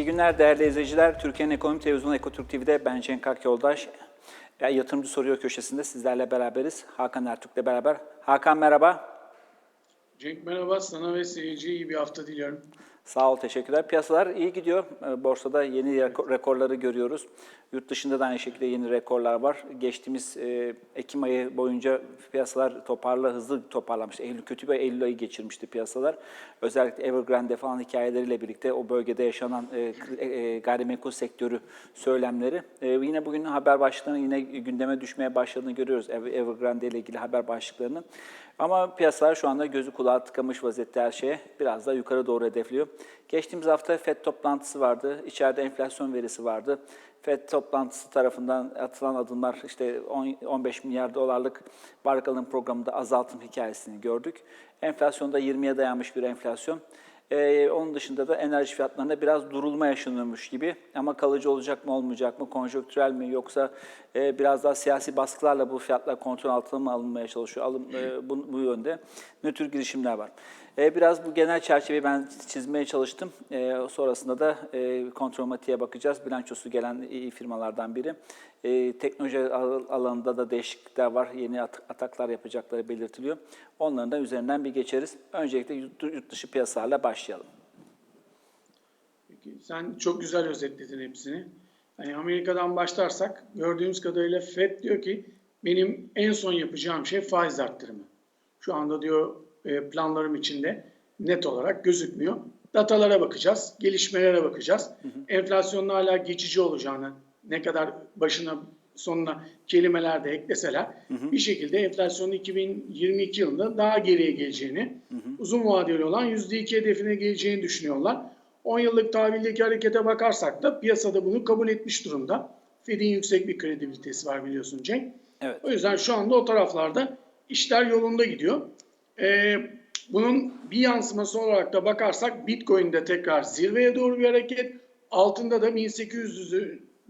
İyi günler değerli izleyiciler. Türkiye'nin Ekonomi Televizyonu Ekotürk TV'de ben Cenk Akyoldaş. Ya, Yatırımcı Soruyor köşesinde sizlerle beraberiz. Hakan Ertürk'le beraber. Hakan merhaba. Cenk merhaba, sana ve seyirciye iyi bir hafta diliyorum. Sağ ol, teşekkürler. Piyasalar iyi gidiyor. Ee, Borsada yeni reko- rekorları görüyoruz. Yurt dışında da aynı şekilde yeni rekorlar var. Geçtiğimiz e, Ekim ayı boyunca piyasalar toparla, hızlı toparlamıştı. Eylül kötü bir Eylül ayı geçirmişti piyasalar. Özellikle Evergrande falan hikayeleriyle birlikte o bölgede yaşanan e, e, e, gayrimenkul sektörü söylemleri. E, yine bugün haber başlıklarının yine gündeme düşmeye başladığını görüyoruz. Ev- Evergrande ile ilgili haber başlıklarının. Ama piyasalar şu anda gözü kulağı tıkamış vaziyette her şeye. Biraz daha yukarı doğru hedefliyor. Geçtiğimiz hafta FED toplantısı vardı. İçeride enflasyon verisi vardı. FED toplantısı tarafından atılan adımlar işte 10 15 milyar dolarlık varlık programında azaltım hikayesini gördük. Enflasyonda 20'ye dayanmış bir enflasyon. Ee, onun dışında da enerji fiyatlarında biraz durulma yaşanıyormuş gibi. Ama kalıcı olacak mı olmayacak mı, konjonktürel mi yoksa e, biraz daha siyasi baskılarla bu fiyatlar kontrol altına mı alınmaya çalışıyor? Alın, e, bu, bu yönde ne tür girişimler var? E, biraz bu genel çerçeveyi ben çizmeye çalıştım. E, sonrasında da e, kontrolmatiğe bakacağız. Bilançosu gelen iyi firmalardan biri. E, teknoloji al- alanında da değişiklikler var. Yeni at- ataklar yapacakları belirtiliyor. Onların da üzerinden bir geçeriz. Öncelikle yurt, dışı piyasalarla başlayalım. Peki, sen çok güzel özetledin hepsini. Yani Amerika'dan başlarsak gördüğümüz kadarıyla FED diyor ki benim en son yapacağım şey faiz arttırımı. Şu anda diyor planlarım içinde net olarak gözükmüyor. Datalara bakacağız, gelişmelere bakacağız. Enflasyonun hala geçici olacağını, ne kadar başına sonuna kelimeler de ekleseler bir şekilde enflasyonun 2022 yılında daha geriye geleceğini, uzun vadeli olan %2 hedefine geleceğini düşünüyorlar. 10 yıllık tahvildeki harekete bakarsak da piyasada bunu kabul etmiş durumda. Fed'in yüksek bir kredibilitesi var biliyorsun Cenk. Evet. O yüzden şu anda o taraflarda işler yolunda gidiyor. Ee, bunun bir yansıması olarak da bakarsak Bitcoin'de tekrar zirveye doğru bir hareket. Altında da 1800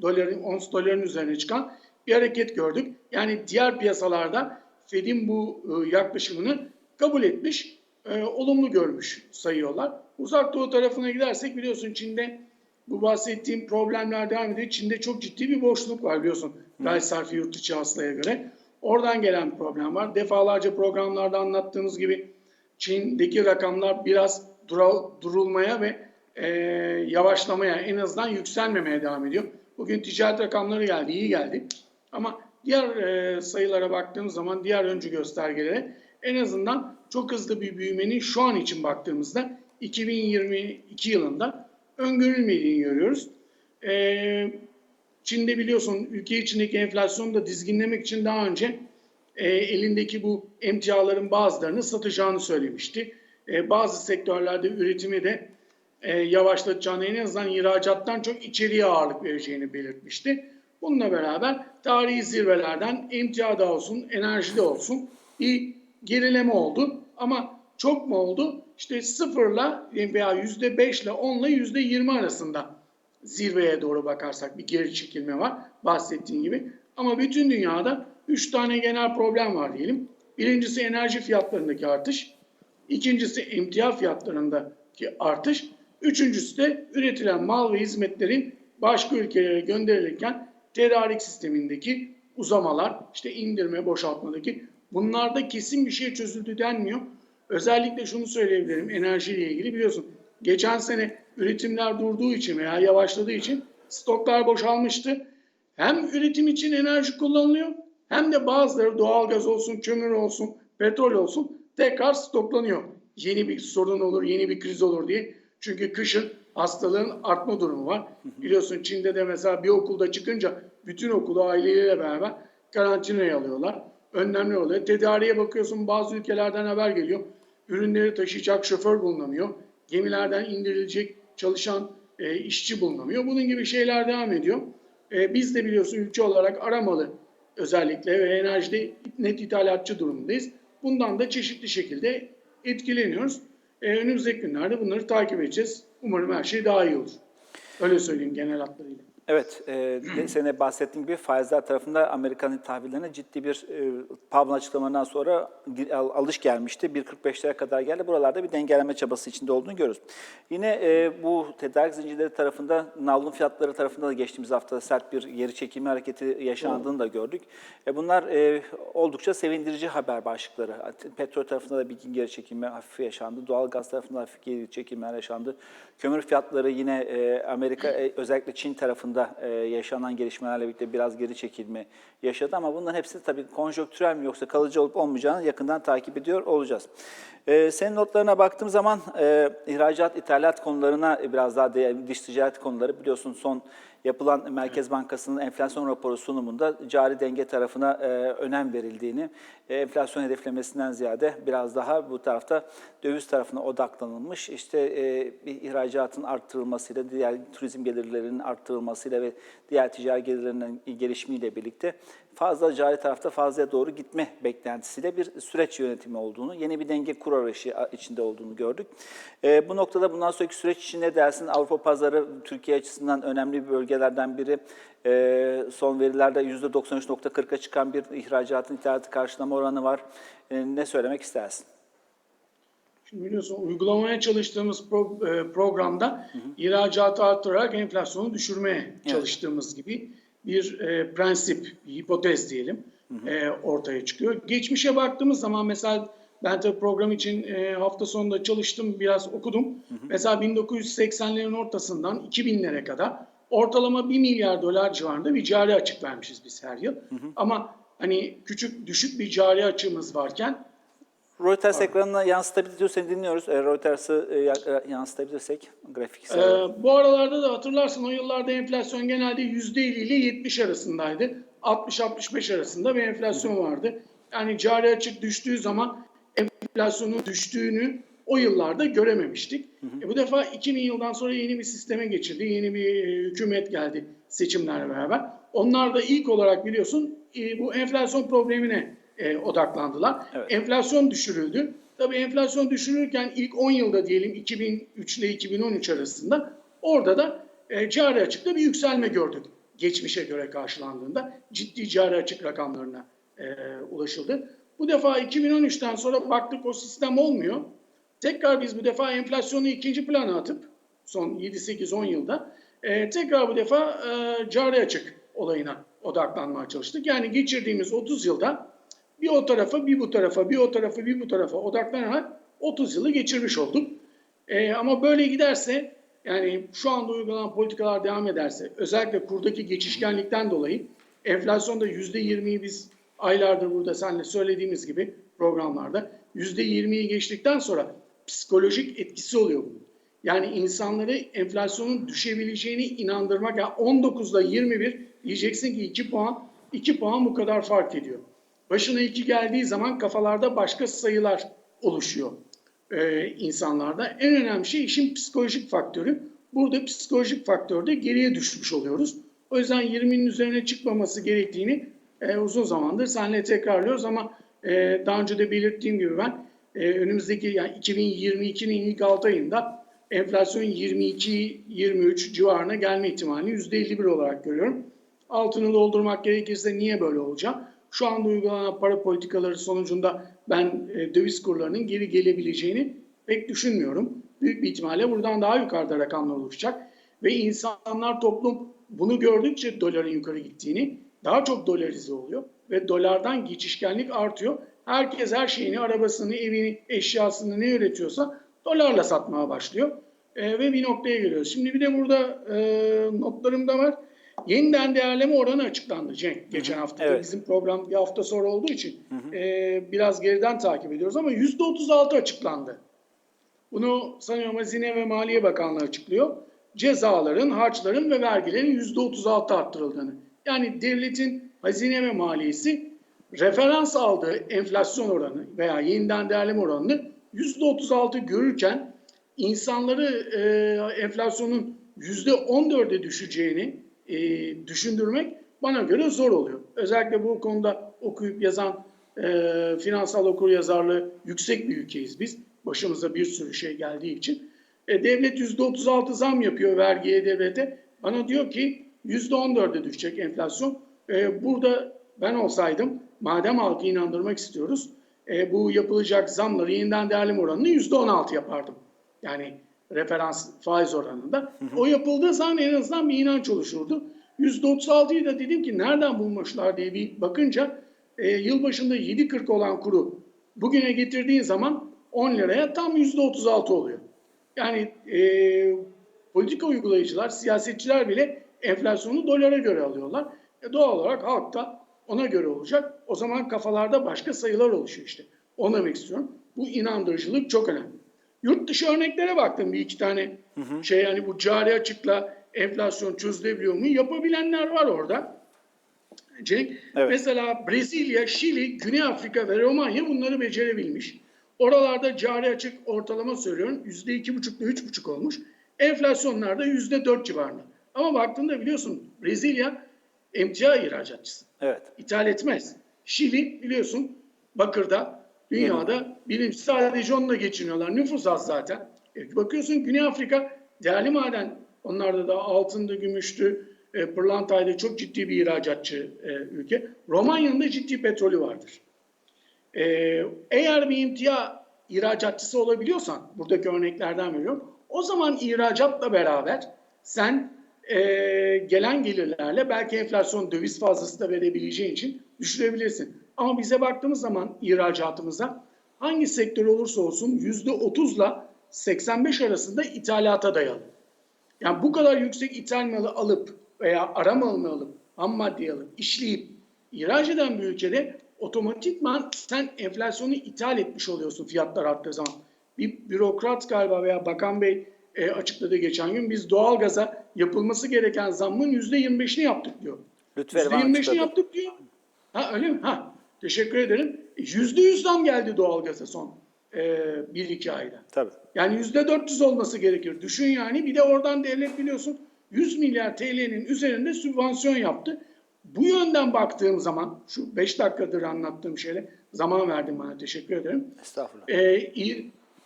doların, ons doların üzerine çıkan bir hareket gördük. Yani diğer piyasalarda Fed'in bu e, yaklaşımını kabul etmiş, e, olumlu görmüş sayıyorlar. Uzak Doğu tarafına gidersek biliyorsun Çin'de bu bahsettiğim problemler devam ediyor. Çin'de çok ciddi bir boşluk var biliyorsun. Gayri sarfi yurt içi hastaya göre. Oradan gelen problem var. Defalarca programlarda anlattığımız gibi Çin'deki rakamlar biraz durulmaya ve e, yavaşlamaya en azından yükselmemeye devam ediyor. Bugün ticaret rakamları geldi, iyi geldi. Ama diğer e, sayılara baktığımız zaman diğer öncü göstergelere en azından çok hızlı bir büyümenin şu an için baktığımızda 2022 yılında öngörülmediğini görüyoruz. E, Çin'de biliyorsun ülke içindeki enflasyonu da dizginlemek için daha önce e, elindeki bu emtiaların bazılarını satacağını söylemişti. E, bazı sektörlerde üretimi de e, yavaşlatacağını en azından ihracattan çok içeriye ağırlık vereceğini belirtmişti. Bununla beraber tarihi zirvelerden emtiada olsun, enerjide olsun bir gerileme oldu. Ama çok mu oldu? İşte sıfırla veya yüzde beşle onla yüzde yirmi arasında zirveye doğru bakarsak bir geri çekilme var bahsettiğim gibi. Ama bütün dünyada 3 tane genel problem var diyelim. Birincisi enerji fiyatlarındaki artış. ikincisi emtia fiyatlarındaki artış. Üçüncüsü de üretilen mal ve hizmetlerin başka ülkelere gönderilirken tedarik sistemindeki uzamalar, işte indirme, boşaltmadaki bunlarda kesin bir şey çözüldü denmiyor. Özellikle şunu söyleyebilirim enerjiyle ilgili biliyorsun. Geçen sene üretimler durduğu için veya yavaşladığı için stoklar boşalmıştı. Hem üretim için enerji kullanılıyor hem de bazıları doğalgaz olsun, kömür olsun, petrol olsun tekrar stoklanıyor. Yeni bir sorun olur, yeni bir kriz olur diye. Çünkü kışın hastalığın artma durumu var. Biliyorsun Çin'de de mesela bir okulda çıkınca bütün okulu aileleriyle beraber karantinaya alıyorlar. Önlemler oluyor. Tedariğe bakıyorsun bazı ülkelerden haber geliyor. Ürünleri taşıyacak şoför bulunamıyor. Gemilerden indirilecek çalışan e, işçi bulunamıyor. Bunun gibi şeyler devam ediyor. E, biz de biliyorsun ülke olarak aramalı özellikle ve enerjide net ithalatçı durumundayız. Bundan da çeşitli şekilde etkileniyoruz. E, önümüzdeki günlerde bunları takip edeceğiz. Umarım her şey daha iyi olur. Öyle söyleyeyim genel hatlarıyla. Evet, e, de bahsettiğin gibi faizler tarafında Amerikan tahvillerine ciddi bir e, Powell'ın açıklamalarından sonra alış gelmişti. 1.45'lere kadar geldi. Buralarda bir dengeleme çabası içinde olduğunu görüyoruz. Yine e, bu tedarik zincirleri tarafında, navlun fiyatları tarafında da geçtiğimiz hafta sert bir geri çekilme hareketi yaşandığını da gördük. E, bunlar e, oldukça sevindirici haber başlıkları. Petrol tarafında da bir geri çekilme hafif yaşandı. Doğal gaz tarafında hafif geri çekilmeler yaşandı. Kömür fiyatları yine e, Amerika, e, özellikle Çin tarafında e, yaşanan gelişmelerle birlikte biraz geri çekilme yaşadı. Ama bunların hepsi tabii konjonktürel mi yoksa kalıcı olup olmayacağını yakından takip ediyor olacağız. E, senin notlarına baktığım zaman e, ihracat, ithalat konularına biraz daha değer, dış ticaret konuları biliyorsun son yapılan Merkez Bankası'nın enflasyon raporu sunumunda cari denge tarafına e, önem verildiğini, e, enflasyon hedeflemesinden ziyade biraz daha bu tarafta döviz tarafına odaklanılmış. İşte e, bir ihracatın arttırılmasıyla, diğer turizm gelirlerinin arttırılmasıyla ve diğer ticari gelirlerinin gelişimiyle birlikte fazla cari tarafta fazlaya doğru gitme beklentisiyle bir süreç yönetimi olduğunu, yeni bir denge kur arayışı içinde olduğunu gördük. E, bu noktada bundan sonraki süreç için ne dersin? Avrupa pazarı Türkiye açısından önemli bir bölgelerden biri. E, son verilerde %93.40'a çıkan bir ihracatın ithalatı karşılama oranı var. E, ne söylemek istersin? Şimdi biliyorsun uygulamaya çalıştığımız pro- e, programda ihracatı arttırarak enflasyonu düşürmeye çalıştığımız gibi bir e, prensip, bir hipotez diyelim e, ortaya çıkıyor. Geçmişe baktığımız zaman mesela ben tabii program için e, hafta sonunda çalıştım, biraz okudum. Mesela 1980'lerin ortasından 2000'lere kadar ortalama 1 milyar dolar civarında bir cari açık vermişiz biz her yıl. Ama hani küçük düşük bir cari açığımız varken Reuters ekranına yansıtabiliyor seni dinliyoruz. E, Reuters'ı e, ya- yansıtabilirsek grafiksel. Ee, bu aralarda da hatırlarsın o yıllarda enflasyon genelde %50 ile 70 arasındaydı. 60-65 arasında bir enflasyon vardı. Yani cari açık düştüğü zaman enflasyonun düştüğünü o yıllarda görememiştik. E, bu defa 2000 yıldan sonra yeni bir sisteme geçildi. Yeni bir e, hükümet geldi seçimlerle beraber. Onlar da ilk olarak biliyorsun e, bu enflasyon problemine e, odaklandılar. Evet. Enflasyon düşürüldü. Tabii enflasyon düşürürken ilk 10 yılda diyelim 2003 ile 2013 arasında orada da e, cari açıkta bir yükselme gördük. Geçmişe göre karşılandığında ciddi cari açık rakamlarına e, ulaşıldı. Bu defa 2013'ten sonra baktık o sistem olmuyor. Tekrar biz bu defa enflasyonu ikinci plana atıp son 7-8-10 yılda e, tekrar bu defa e, cari açık olayına odaklanmaya çalıştık. Yani geçirdiğimiz 30 yılda bir o tarafa, bir bu tarafa, bir o tarafa, bir bu tarafa odaklanarak 30 yılı geçirmiş olduk. Ee, ama böyle giderse, yani şu anda uygulanan politikalar devam ederse, özellikle kurdaki geçişkenlikten dolayı enflasyonda %20'yi biz aylardır burada seninle söylediğimiz gibi programlarda %20'yi geçtikten sonra psikolojik etkisi oluyor bunun. Yani insanları enflasyonun düşebileceğini inandırmak, yani 19'da 21 diyeceksin ki 2 puan, 2 puan bu kadar fark ediyor. Başına 2 geldiği zaman kafalarda başka sayılar oluşuyor e, insanlarda. En önemli şey işin psikolojik faktörü. Burada psikolojik faktörde geriye düşmüş oluyoruz. O yüzden 20'nin üzerine çıkmaması gerektiğini e, uzun zamandır seninle tekrarlıyoruz ama e, daha önce de belirttiğim gibi ben e, önümüzdeki yani 2022'nin ilk 6 ayında enflasyon 22-23 civarına gelme ihtimalini %51 olarak görüyorum. Altını doldurmak gerekirse niye böyle olacak? Şu anda uygulanan para politikaları sonucunda ben e, döviz kurlarının geri gelebileceğini pek düşünmüyorum. Büyük bir ihtimalle buradan daha yukarıda rakamlar oluşacak. Ve insanlar, toplum bunu gördükçe doların yukarı gittiğini daha çok dolarize oluyor. Ve dolardan geçişkenlik artıyor. Herkes her şeyini, arabasını, evini, eşyasını ne üretiyorsa dolarla satmaya başlıyor. E, ve bir noktaya geliyoruz. Şimdi bir de burada e, notlarımda var. Yeniden değerleme oranı açıklandı Cenk geçen hafta. evet. Bizim program bir hafta sonra olduğu için e, biraz geriden takip ediyoruz ama %36 açıklandı. Bunu sanıyorum Hazine ve Maliye Bakanlığı açıklıyor. Cezaların, harçların ve vergilerin %36 arttırıldığını. Yani devletin hazine ve maliyesi referans aldığı enflasyon oranı veya yeniden değerleme oranını %36 görürken insanları e, enflasyonun %14'e düşeceğini e, düşündürmek bana göre zor oluyor. Özellikle bu konuda okuyup yazan e, finansal okuryazarlığı yüksek bir ülkeyiz biz. Başımıza bir sürü şey geldiği için. E, devlet %36 zam yapıyor vergiye devlete. Bana diyor ki %14'e düşecek enflasyon. E, burada ben olsaydım madem halkı inandırmak istiyoruz e, bu yapılacak zamları yeniden değerleme oranını %16 yapardım. Yani referans faiz oranında. O yapıldığı zaman en azından bir inanç oluşurdu. %36'yı da dedim ki nereden bulmuşlar diye bir bakınca e, yılbaşında 7.40 olan kuru bugüne getirdiğin zaman 10 liraya tam %36 oluyor. Yani e, politika uygulayıcılar, siyasetçiler bile enflasyonu dolara göre alıyorlar. E, doğal olarak halk da ona göre olacak. O zaman kafalarda başka sayılar oluşuyor işte. Onu demek istiyorum. Bu inandırıcılık çok önemli. Yurt dışı örneklere baktım bir iki tane şey yani bu cari açıkla enflasyon çözülebiliyor mu? Yapabilenler var orada. Cenk. Evet. Mesela Brezilya, Şili, Güney Afrika ve Romanya bunları becerebilmiş. Oralarda cari açık ortalama söylüyorum yüzde iki buçukla üç buçuk olmuş. Enflasyonlar da yüzde dört civarında. Ama baktığında biliyorsun Brezilya emtia ihracatçısı. Evet. İthal etmez. Şili biliyorsun bakırda dünyada birinci sadece onunla geçiniyorlar. Nüfus az zaten. E, bakıyorsun Güney Afrika değerli maden onlarda da altındı, gümüştü, e, pırlantaydı çok ciddi bir ihracatçı e, ülke. Romanya'nın da ciddi petrolü vardır. E, eğer bir imtia ihracatçısı olabiliyorsan, buradaki örneklerden veriyorum, o zaman ihracatla beraber sen e, gelen gelirlerle belki enflasyon döviz fazlası da verebileceğin için düşürebilirsin. Ama bize baktığımız zaman ihracatımıza hangi sektör olursa olsun %30 ile 85 arasında ithalata dayalı. Yani bu kadar yüksek ithal malı alıp veya ara malını alıp ham maddeyi alıp işleyip ihraç eden bir ülkede otomatikman sen enflasyonu ithal etmiş oluyorsun fiyatlar arttığı zaman. Bir bürokrat galiba veya bakan bey e, açıkladı geçen gün biz doğalgaza yapılması gereken zammın %25'ini yaptık diyor. Lütfü Elvan %25'ini açıkladı. yaptık diyor. Ha öyle mi? Ha teşekkür ederim. %100 zam geldi doğalgaza son e, 1-2 ayda. Tabii. Yani yüzde 400 olması gerekir. Düşün yani bir de oradan devlet biliyorsun 100 milyar TL'nin üzerinde sübvansiyon yaptı. Bu yönden baktığım zaman şu 5 dakikadır anlattığım şeyle zaman verdim bana teşekkür ederim. Estağfurullah. Ee,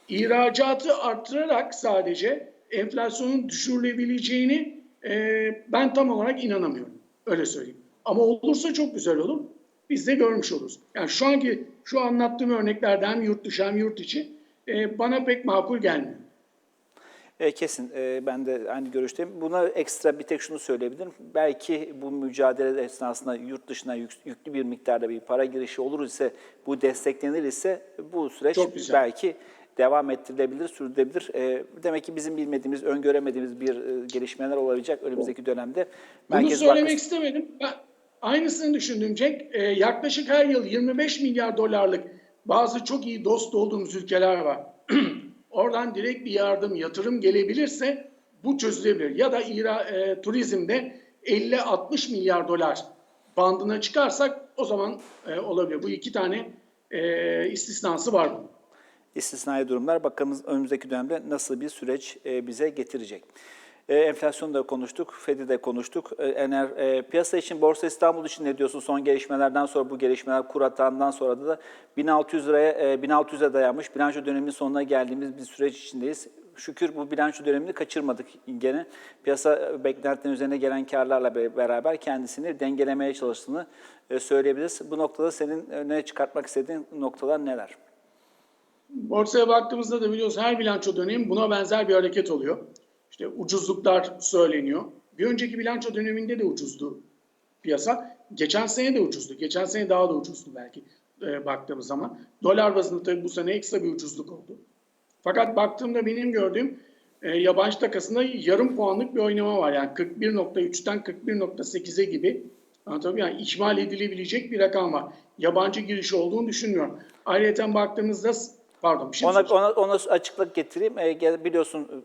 ihracatı arttırarak sadece enflasyonun düşürülebileceğini e, ben tam olarak inanamıyorum. Öyle söyleyeyim. Ama olursa çok güzel olur. Biz de görmüş oluruz. Yani şu anki şu anlattığım örneklerde hem yurt dışı hem yurt içi e, bana pek makul gelmiyor. E, kesin e, ben de aynı görüşteyim. Buna ekstra bir tek şunu söyleyebilirim. Belki bu mücadele esnasında yurt dışına yük- yüklü bir miktarda bir para girişi olur ise, bu desteklenir ise bu süreç belki devam ettirilebilir, sürdürülebilir. E, demek ki bizim bilmediğimiz, öngöremediğimiz bir e, gelişmeler olabilecek önümüzdeki dönemde. Bunu Merkez söylemek Bankası- istemedim. Ben aynısını düşündüm Cenk. Ee, yaklaşık her yıl 25 milyar dolarlık bazı çok iyi dost olduğumuz ülkeler var. Oradan direkt bir yardım, yatırım gelebilirse bu çözülebilir. Ya da İra, e, turizmde 50-60 milyar dolar bandına çıkarsak o zaman e, olabilir. Bu iki tane e, istisnası var bunun. istisnai durumlar bakalım önümüzdeki dönemde nasıl bir süreç e, bize getirecek. E, enflasyonu da konuştuk, Fed'i de konuştuk. E, ener, e, piyasa için, Borsa İstanbul için ne diyorsun? Son gelişmelerden sonra bu gelişmeler kur atağından sonra da 1600 liraya e, 1600'e dayanmış. Bilanço döneminin sonuna geldiğimiz bir süreç içindeyiz. Şükür bu bilanço dönemini kaçırmadık gene. Piyasa e, beklentilerin üzerine gelen karlarla be- beraber kendisini dengelemeye çalıştığını e, söyleyebiliriz. Bu noktada senin öne çıkartmak istediğin noktalar neler? Borsaya baktığımızda da biliyorsun her bilanço dönemi buna benzer bir hareket oluyor. İşte ucuzluklar söyleniyor. Bir önceki bilanço döneminde de ucuzdu piyasa. Geçen sene de ucuzdu. Geçen sene daha da ucuzdu belki e, baktığımız zaman. Dolar bazında tabii bu sene ekstra bir ucuzluk oldu. Fakat baktığımda benim gördüğüm e, yabancı takasında yarım puanlık bir oynama var. Yani 41.3'ten 41.8'e gibi. Anlatabiliyor muyum? Yani ihmal edilebilecek bir rakam var. Yabancı giriş olduğunu düşünmüyorum. Ayrıca baktığımızda pardon bir şey Ona, ona, ona açıklık getireyim. E, biliyorsun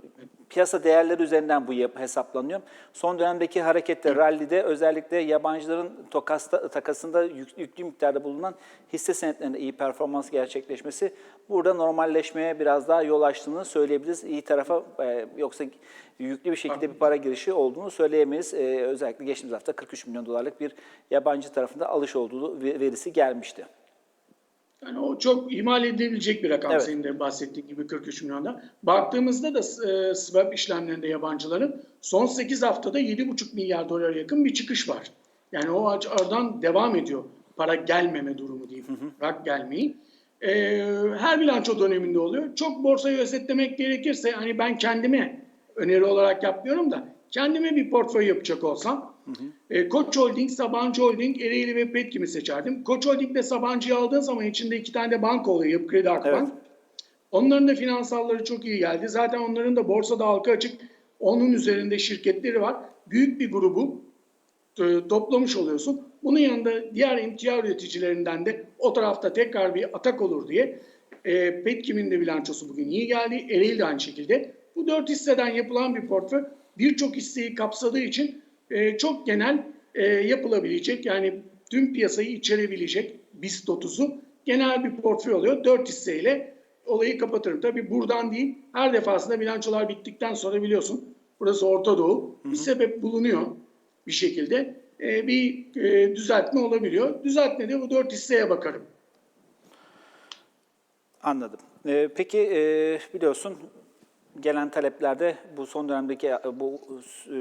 piyasa değerleri üzerinden bu hesaplanıyor. Son dönemdeki harekette, rallide özellikle yabancıların tokasta, takasında yük- yüklü miktarda bulunan hisse senetlerinde iyi performans gerçekleşmesi burada normalleşmeye biraz daha yol açtığını söyleyebiliriz. İyi tarafa e, yoksa yüklü bir şekilde bir para girişi olduğunu söyleyemeyiz. E, özellikle geçtiğimiz hafta 43 milyon dolarlık bir yabancı tarafında alış olduğu ve- verisi gelmişti. Yani o çok ihmal edilebilecek bir rakam Evet. senin de bahsettiğin gibi 43 milyonda. Baktığımızda da e, swap işlemlerinde yabancıların son 8 haftada 7,5 milyar dolara yakın bir çıkış var. Yani o oradan devam ediyor. Para gelmeme durumu diyeyim. Rak gelmeyi. E, her bilanço döneminde oluyor. Çok borsayı özetlemek gerekirse hani ben kendime öneri olarak yapmıyorum da kendime bir portföy yapacak olsam e, Koç Holding, Sabancı Holding, Ereğli ve Petkim'i seçerdim. Koç Holding ile Sabancı'yı aldığın zaman içinde iki tane de banka oluyor. Yapı Kredi Akbank. Evet. Onların da finansalları çok iyi geldi. Zaten onların da borsada halka açık onun üzerinde şirketleri var. Büyük bir grubu e, toplamış oluyorsun. Bunun yanında diğer emtia üreticilerinden de o tarafta tekrar bir atak olur diye e, Petkim'in de bilançosu bugün iyi geldi. Ereğli de aynı şekilde. Bu dört hisseden yapılan bir portföy birçok hisseyi kapsadığı için e, çok genel e, yapılabilecek yani tüm piyasayı içerebilecek BIST 30'u genel bir portföy oluyor. Dört hisseyle olayı kapatırım. Tabii buradan değil her defasında bilançolar bittikten sonra biliyorsun burası Orta Doğu bir sebep bulunuyor bir şekilde e, bir e, düzeltme olabiliyor. Düzeltmede bu dört hisseye bakarım. Anladım. Ee, peki e, biliyorsun gelen taleplerde bu son dönemdeki e, bu e,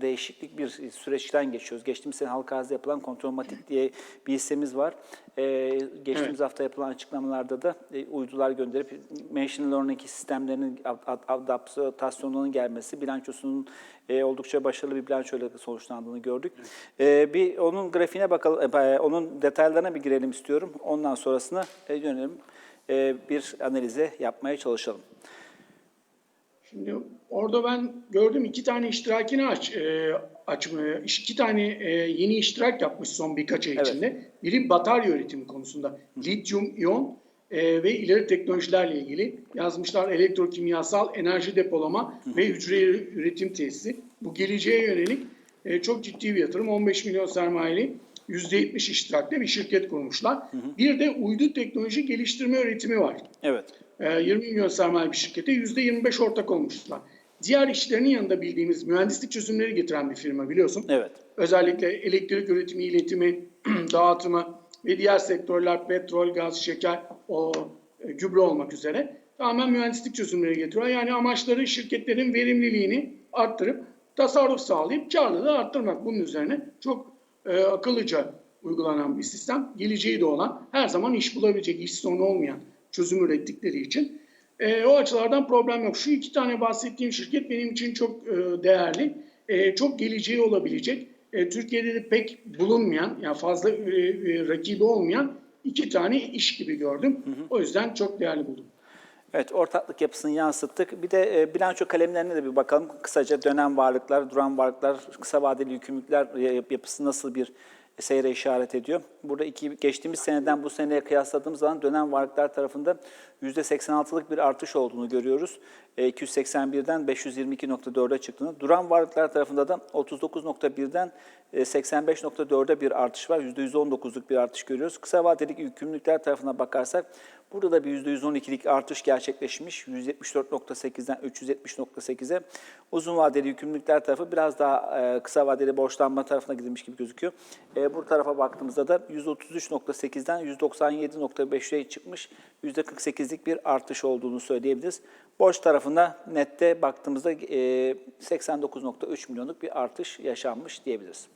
değişiklik bir süreçten geçiyoruz. Geçtiğimiz sene halka arzda yapılan kontrolmatik diye bir hissemiz var. Ee, geçtiğimiz Evet. hafta yapılan açıklamalarda da e, uydular gönderip machine learning sistemlerinin ad- ad- adaptasyonunun gelmesi, bilançosunun e, oldukça başarılı bir bilançoyla sonuçlandığını gördük. E, bir onun grafiğine bakalım, e, onun detaylarına bir girelim istiyorum. Ondan sonrasına e, yönelim e, bir analize yapmaya çalışalım. Şimdi orada ben gördüm iki tane iştirakini aç, e, açmaya, iki tane e, yeni iştirak yapmış son birkaç ay Evet. içinde. Biri batarya üretimi konusunda. Lityum iyon e, ve ileri teknolojilerle ilgili yazmışlar elektrokimyasal enerji depolama ve hücre üretim tesisi. Bu geleceğe yönelik e, çok ciddi bir yatırım. 15 milyon sermayeli %70 iştirakli bir şirket kurmuşlar. Bir de uydu teknoloji geliştirme üretimi var. Evet. E, 20 milyon sermaye bir şirkete %25 ortak olmuşlar. Diğer işlerinin yanında bildiğimiz mühendislik çözümleri getiren bir firma biliyorsun. Evet. Özellikle elektrik üretimi, iletimi, dağıtımı ve diğer sektörler petrol, gaz, şeker, o e, gübre olmak üzere tamamen mühendislik çözümleri getiriyor. Yani amaçları şirketlerin verimliliğini arttırıp tasarruf sağlayıp karlılığı arttırmak. Bunun üzerine çok e, akıllıca uygulanan bir sistem. Geleceği de olan, her zaman iş bulabilecek, iş sonu olmayan çözüm ürettikleri için. E, o açılardan problem yok. Şu iki tane bahsettiğim şirket benim için çok e, değerli. E, çok geleceği olabilecek. E, Türkiye'de de pek bulunmayan, yani fazla e, e, rakibi olmayan iki tane iş gibi gördüm. O yüzden çok değerli buldum. Evet, ortaklık yapısını yansıttık. Bir de e, bilanço kalemlerine de bir bakalım. Kısaca dönem varlıklar, duran varlıklar, kısa vadeli yükümlülükler yap- yapısı nasıl bir seyre işaret ediyor. Burada iki, geçtiğimiz seneden bu seneye kıyasladığımız zaman dönem varlıklar tarafında %86'lık bir artış olduğunu görüyoruz. E, 281'den 522.4'e çıktığını. Duran varlıklar tarafında da 39.1'den e, 85.4'e bir artış var. %119'luk bir artış görüyoruz. Kısa vadeli yükümlülükler tarafına bakarsak burada da bir %112'lik artış gerçekleşmiş. 174.8'den 370.8'e. Uzun vadeli yükümlülükler tarafı biraz daha e, kısa vadeli borçlanma tarafına gidilmiş gibi gözüküyor. E, bu tarafa baktığımızda da 133.8'den 197.5'e çıkmış. %48'lik bir artış olduğunu söyleyebiliriz. Borç tarafında nette baktığımızda e, 89.3 milyonluk bir artış yaşanmış diyebiliriz.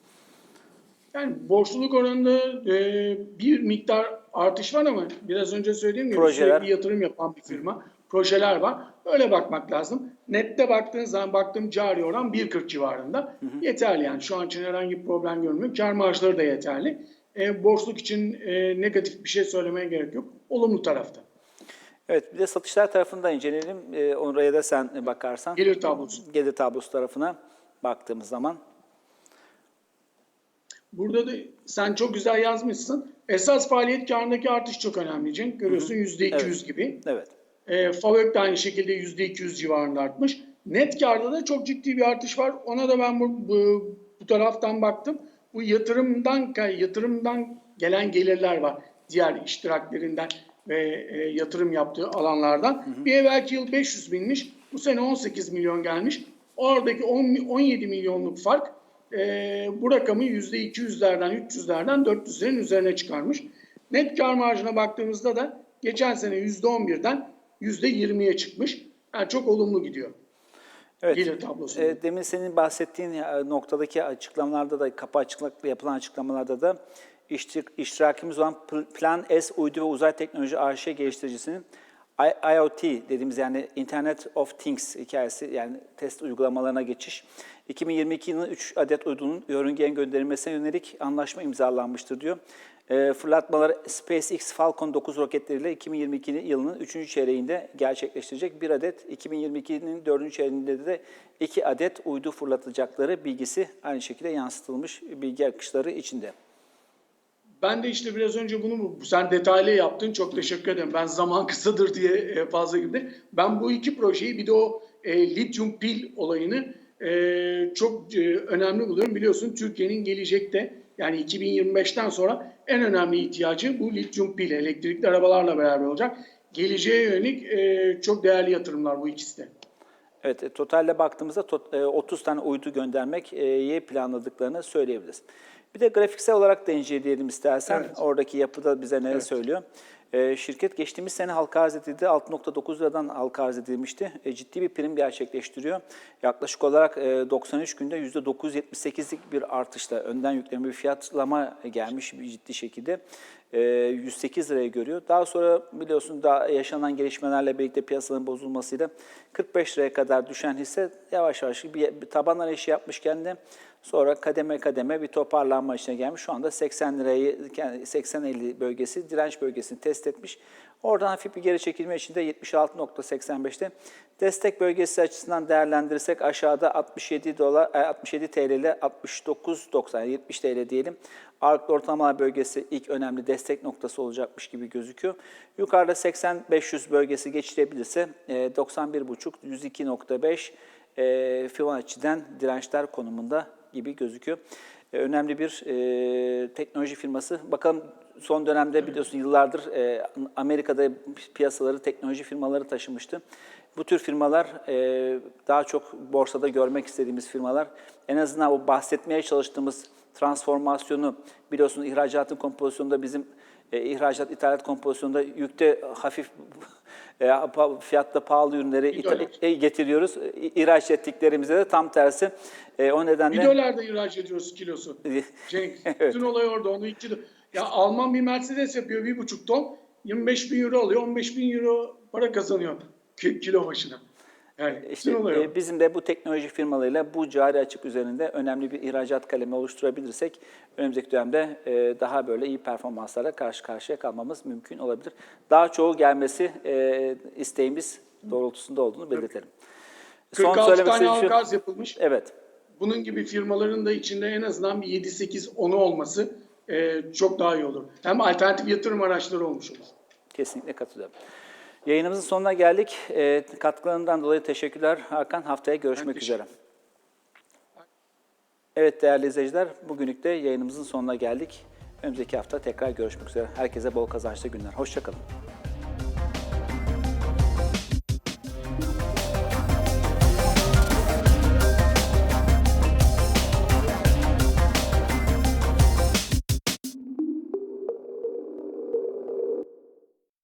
Yani borçluluk oranında e, bir miktar artış var ama biraz önce söylediğim gibi Projeler. sürekli yatırım yapan bir firma. Projeler var. Öyle bakmak lazım. Nette baktığın zaman baktığım cari oran 1.40 civarında. Yeterli yani. Şu an için herhangi bir problem görmüyorum. Kar marjları da yeterli. E, borçluk için e, negatif bir şey söylemeye gerek yok. Olumlu tarafta. Evet bir de satışlar tarafını da inceleyelim. E, oraya da sen bakarsan. Gelir tablosu. Gelir tablosu tarafına baktığımız zaman. Burada da sen çok güzel yazmışsın. Esas faaliyet karındaki artış çok önemli Cenk. Görüyorsun %200 Evet. gibi. Evet. E, FAVÖK de aynı şekilde %200 civarında artmış. Net karda da çok ciddi bir artış var. Ona da ben bu, bu, bu taraftan baktım. Bu yatırımdan yatırımdan gelen gelirler var. Diğer iştiraklerinden ve e, yatırım yaptığı alanlardan. Bir evvelki yıl 500 binmiş. Bu sene 18 milyon gelmiş. Oradaki 10, 17 milyonluk fark e, bu rakamı %200'lerden, 300'lerden 400'lerin üzerine çıkarmış. Net kar marjına baktığımızda da geçen sene %11'den %20'ye çıkmış. Yani çok olumlu gidiyor. Evet. Gelir tablosu. E, demin senin bahsettiğin e, noktadaki açıklamalarda da, kapı açıklıkla yapılan açıklamalarda da iştir, iştirakimiz olan Pl- Plan S Uydu ve Uzay Teknoloji AŞ geliştiricisinin IoT dediğimiz yani Internet of Things hikayesi yani test uygulamalarına geçiş. 2022 yılında 3 adet uydunun yörüngeye gönderilmesine yönelik anlaşma imzalanmıştır diyor. E, fırlatmaları SpaceX Falcon 9 roketleriyle 2022 yılının 3. çeyreğinde gerçekleştirecek. Bir adet 2022'nin 4. çeyreğinde de 2 adet uydu fırlatacakları bilgisi aynı şekilde yansıtılmış bilgi akışları içinde. Ben de işte biraz önce bunu sen detaylı yaptın. Çok teşekkür ederim. Ben zaman kısadır diye e, fazla girdi. Ben bu iki projeyi bir de o e, lityum pil olayını e, çok e, önemli buluyorum. Biliyorsun Türkiye'nin gelecekte yani 2025'ten sonra en önemli ihtiyacı bu lityum pil. Elektrikli arabalarla beraber olacak. Geleceğe yönelik e, çok değerli yatırımlar bu ikisi de. Evet, e, totalde baktığımızda tot- e, 30 tane uydu göndermek planladıklarını söyleyebiliriz. Bir de grafiksel olarak da inceleyelim istersen. Evet. Oradaki yapıda bize neler söylüyor. E, Şirket geçtiğimiz sene halka arz edildi. 6.9 liradan halka arz edilmişti. E, Ciddi bir prim gerçekleştiriyor. Yaklaşık olarak e, 93 günde %978'lik bir artışla önden yükleme bir fiyatlama gelmiş bir ciddi şekilde. E, 108 liraya görüyor. Daha sonra biliyorsun daha yaşanan gelişmelerle birlikte piyasanın bozulmasıyla 45 liraya kadar düşen hisse yavaş yavaş bir, bir taban arayışı yapmışken de sonra kademe kademe bir toparlanma içine gelmiş. Şu anda 80 lirayı 80-50 bölgesi direnç bölgesini test etmiş. Oradan hafif bir geri çekilme içinde 76.85'te. Destek bölgesi açısından değerlendirirsek aşağıda 67 dolar e, 67 TL ile 69.90 70 TL diyelim. Ağırlıklı ortalama bölgesi ilk önemli destek noktası olacakmış gibi gözüküyor. Yukarıda 80-500 bölgesi geçilebilirse e, 91.5 102.5 e, Fibonacci'den dirençler konumunda gibi gözüküyor. E, önemli bir e, teknoloji firması. Bakalım son dönemde biliyorsun yıllardır e, Amerika'da piyasaları teknoloji firmaları taşımıştı. Bu tür firmalar e, daha çok borsada görmek istediğimiz firmalar. En azından o bahsetmeye çalıştığımız transformasyonu biliyorsunuz ihracatın kompozisyonunda bizim e, ihracat ithalat kompozisyonunda yükte hafif e, fiyatta pahalı ürünleri Bir e, getiriyoruz. E, İhraç ettiklerimizde de tam tersi. E, o Bir nedenle dolar da ihraç ediyoruz kilosu. Cenk, bütün olay orada. Onu iki Ya Alman bir Mercedes yapıyor bir buçuk ton. 25 bin euro alıyor. 15 bin euro para kazanıyor ki- kilo başına. Yani İşte olay o. e, bizim de bu teknoloji firmalarıyla bu cari açık üzerinde önemli bir ihracat kalemi oluşturabilirsek önümüzdeki dönemde e, daha böyle iyi performanslarla karşı karşıya kalmamız mümkün olabilir. Daha çoğu gelmesi e, isteğimiz doğrultusunda olduğunu belirtelim. Son 46 söylemek tane halka yapılmış. Evet. Bunun gibi firmaların da içinde en azından bir 7-8-10'u olması e, çok daha iyi olur. Hem alternatif yatırım araçları olmuş olur. Kesinlikle katılıyorum. Yayınımızın sonuna geldik. E, katkılarından dolayı teşekkürler Hakan. Haftaya görüşmek üzere. Evet değerli izleyiciler, bugünlük de yayınımızın sonuna geldik. Önümüzdeki hafta tekrar görüşmek üzere. Herkese bol kazançlı günler. Hoşçakalın.